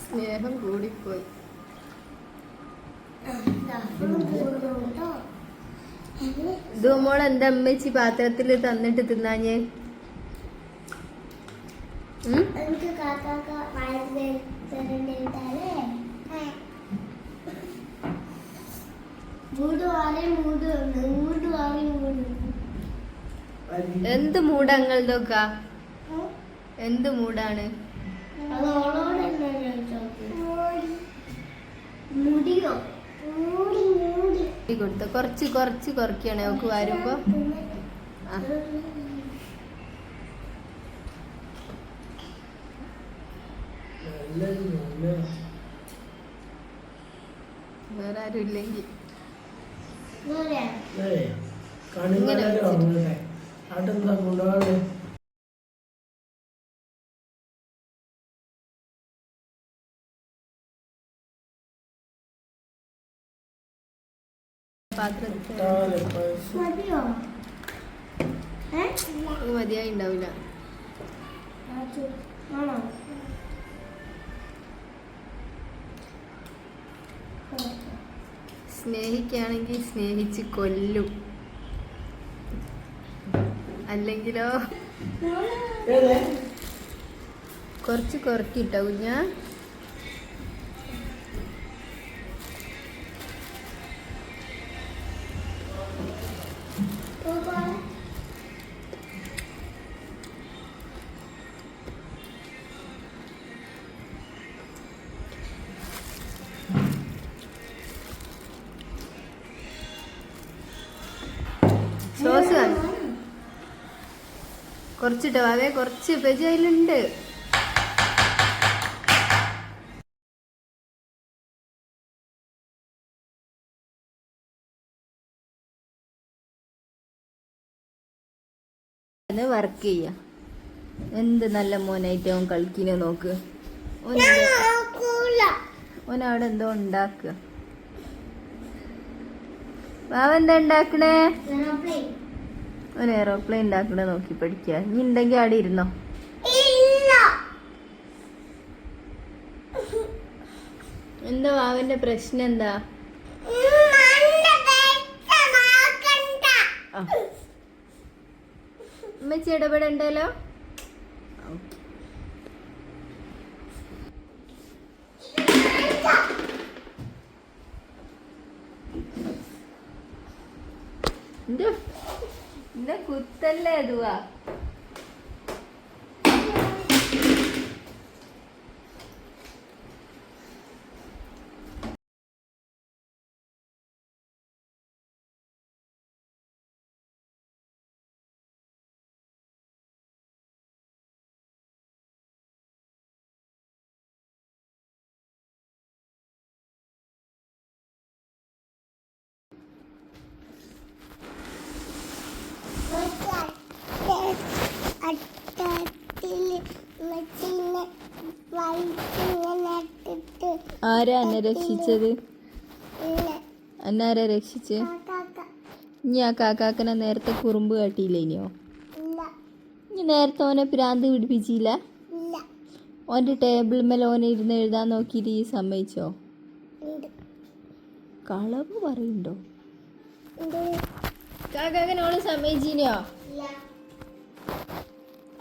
സ്നേഹം കൂടിപ്പോയി. ഇതുമോൾ എന്താ അമ്മച്ചി പാത്രത്തിൽ തന്നിട്ട് തിന്നാഞ്ഞേ? മൂട് മൂട് മൂട് വാറി മൂട് എന്ത് മൂടങ്ങളതൊക്ക എന്ത് മൂടാണ് കൊടുത്ത കുറച്ച് കുറച്ച് കുറയ്ക്കണേ അവക്ക് വരുമ്പോ. വേറെ ആരും ഇല്ലെങ്കിൽ. ആട്ടെന്താ പാത്രത്തിൽ. മതിയോ? ഏ? മതിയായി ഉണ്ടാവില്ല. സ്നേഹിക്കുകയാണെങ്കിൽ സ്നേഹിച്ച് കൊല്ലും. അല്ലെങ്കിലോ? കുറച്ച് കുറക്കിട്ടോ കുഞ്ഞ? സോസ് കാണും കുറച്ചിട്ടോ അവേ കുറച്ച് പെജ് അതിലുണ്ട്. വർക്ക് ചെയ്യ. എന്ത് നല്ല മോനായിട്ട് അവൻ കളിക്കിനെ നോക്ക്. ഓനവിടെ എന്തോ ഉണ്ടാക്കുക വാവ എന്താ ഉണ്ടാക്കണേ. ഒരു എയറോപ്ലെയിൻ ഉണ്ടാക്കണ നോക്കി പഠിക്കുക ഇനി ഉണ്ടെങ്കിൽ അവിടെ ഇരുന്നോ. എന്താ വാവന്റെ പ്രശ്നം എന്താ. ഉമ്മച്ചി ഇടപെടണ്ടല്ലോ? എന്റെ എന്റെ കുത്തല്ലേ അതുവാ ആരാ എന്നെ രക്ഷിച്ചത്. അന്നാരാ രക്ഷിച്ച്. ഇനി ആ കാക്കാക്കനെ നേരത്തെ കുറുമ്പ് കാട്ടിയില്ല ഇനിയോ ഇനി നേരത്തെ ഓനെ പ്രാന്ത് പിടിപ്പിച്ചില്ല. ഓന്റെ ടേബിൾ മേലെ ഓനെ ഇരുന്ന് എഴുതാൻ നോക്കിയിട്ട് ഈ സമ്മതിച്ചോ. കളവ് പറയുണ്ടോ. കാക്കാക്കനോട് സമ്മതിച്ചിനിയോ ഇല്ല.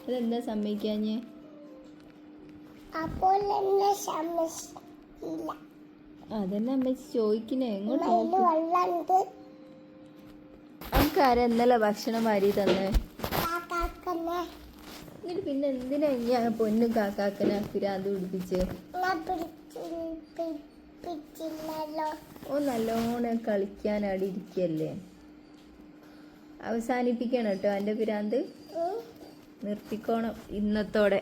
അതെന്താ സമ്മതിക്കാഞ്ഞേ അപ്പോൾ എന്നെ സമ്മതിച്ചില്ല. അതെന്നെ അമ്മച്ചി ചോദിക്കണേ എങ്ങോട്ട് അതിൽ നോക്ക് വെള്ളമുണ്ട്. നമുക്കാരാ ഇന്നലെ ഭക്ഷണം വാരി തന്നെ എന്നിട്ട് പിന്നെ എന്തിനാ ഇനി ആ പൊന്നും കാക്കാക്കനെ അത് പിടിപ്പിച്ച് ഞാൻ പിടിച്ചി- പിടിച്ചില്ലല്ലോ. ഓ നല്ലോണം കളിക്കാൻ അവിടെ ഇരിക്കല്ലേ അവസാനിപ്പിക്കണം കേട്ടോ എന്റെ പിരാന്ത് ഉം. നിർത്തിക്കോണം ഇന്നത്തോടെ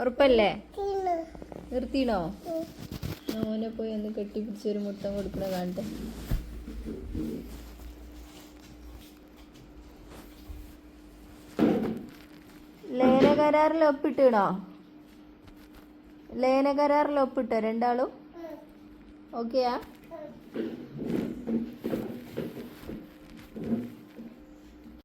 ഉറപ്പല്ലേ. നിർത്തിണോ. ഓനെ പോയി ഒന്ന് കെട്ടിപ്പിടിച്ച് ഒരു മുട്ടം കൊടുക്കണ കാണട്ടെ. ലേന കരാറിൽ ഒപ്പിട്ടിടോ ലേന കരാറിൽ ഒപ്പിട്ടോ രണ്ടാളും? ഓക്കെയാ.